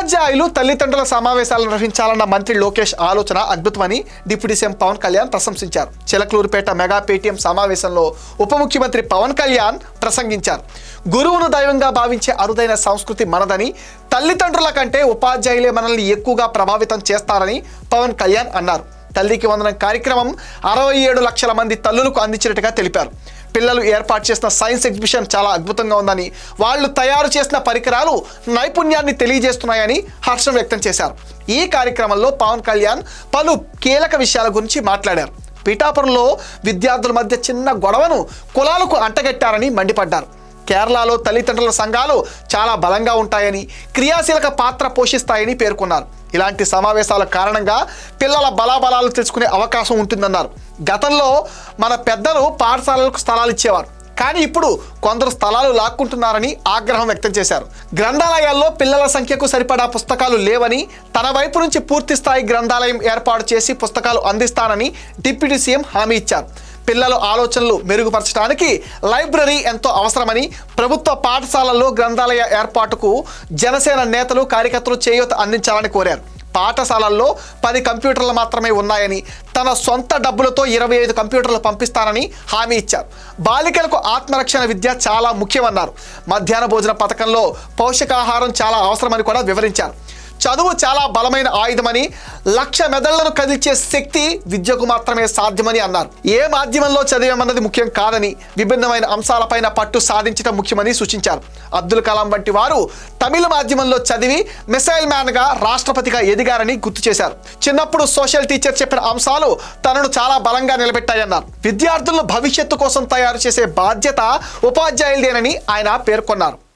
ఉపాధ్యాయులు తల్లిదండ్రుల సమావేశాలు నిర్వహించాలన్న మంత్రి లోకేష్ ఆలోచన అద్భుతమని డిప్యూటీ సీఎం పవన్ కళ్యాణ్ ప్రశంసించారు. చిలకలూరుపేట మెగా పేటీఎం సమావేశంలో ఉప ముఖ్యమంత్రి పవన్ కళ్యాణ్ ప్రసంగించారు. గురువును దైవంగా భావించే అరుదైన సంస్కృతి మనదని తల్లిదండ్రుల కంటే ఉపాధ్యాయులే మనల్ని ఎక్కువగా ప్రభావితం చేస్తారని పవన్ కళ్యాణ్ అన్నారు. తల్లికి వందనం కార్యక్రమం అరవై ఏడు లక్షల మంది తల్లులకు అందించినట్టుగా తెలిపారు. పిల్లలు ఏర్పాటు చేసిన సైన్స్ ఎగ్జిబిషన్ చాలా అద్భుతంగా ఉందని వాళ్ళు తయారు చేసిన పరికరాలు నైపుణ్యాన్ని తెలియజేస్తున్నాయని హర్షం వ్యక్తం చేశారు. ఈ కార్యక్రమంలో పవన్ కళ్యాణ్ పలు కీలక విషయాల గురించి మాట్లాడారు. పిఠాపురంలో విద్యార్థుల మధ్య చిన్న గొడవను కులాలకు అంటగట్టారని మండిపడ్డారు. కేరళలో తల్లిదండ్రుల సంఘాలు చాలా బలంగా ఉంటాయని క్రియాశీలక పాత్ర పోషిస్తాయని పేర్కొన్నారు. ఇలాంటి సమావేశాల కారణంగా పిల్లల బలాబలాలు తెలుసుకునే అవకాశం ఉంటుందన్నారు. గతంలో మన పెద్దలు పాఠశాలలకు స్థలాలు ఇచ్చేవారు. కానీ ఇప్పుడు కొందరు స్థలాలు లాక్కుంటున్నారని ఆగ్రహం వ్యక్తం చేశారు. గ్రంథాలయాల్లో పిల్లల సంఖ్యకు సరిపడా పుస్తకాలు లేవని తన వైపు నుంచి పూర్తి స్థాయి గ్రంథాలయం ఏర్పాటు చేసి పుస్తకాలు అందిస్తానని డిప్యూటీ సీఎం హామీ ఇచ్చారు. పిల్లల ఆలోచనలు మెరుగుపరచడానికి లైబ్రరీ ఎంతో అవసరమని ప్రభుత్వ పాఠశాలల్లో గ్రంథాలయ ఏర్పాటుకు జనసేన నేతలు కార్యకర్తలు చేయూత అందించాలని కోరారు. పాఠశాలల్లో పది కంప్యూటర్లు మాత్రమే ఉన్నాయని తన సొంత డబ్బులతో ఇరవై ఐదు కంప్యూటర్లు పంపిస్తానని హామీ ఇచ్చారు. బాలికలకు ఆత్మరక్షణ విద్య చాలా ముఖ్యమన్నారు. మధ్యాహ్న భోజన పథకంలో పోషకాహారం చాలా అవసరమని కూడా వివరించారు. చదువు చాలా బలమైన ఆయుధమని లక్ష మెదళ్ళను కదిల్చే శక్తి విద్యకు మాత్రమే సాధ్యమని అన్నారు. ఏ మాధ్యమంలో చదివామన్నది ముఖ్యం కాదని విభిన్నమైన అంశాలపైన పట్టు సాధించడం ముఖ్యమని సూచించారు. అబ్దుల్ కలాం వంటి వారు తమిళ మాధ్యమంలో చదివి మిసైల్ మ్యాన్గా రాష్ట్రపతిగా ఎదిగారని గుర్తు చేశారు. చిన్నప్పుడు సోషల్ టీచర్ చెప్పిన అంశాలు తనను చాలా బలంగా నిలబెట్టాయన్నారు. విద్యార్థులను భవిష్యత్తు కోసం తయారు చేసే బాధ్యత ఉపాధ్యాయులదేనని ఆయన పేర్కొన్నారు.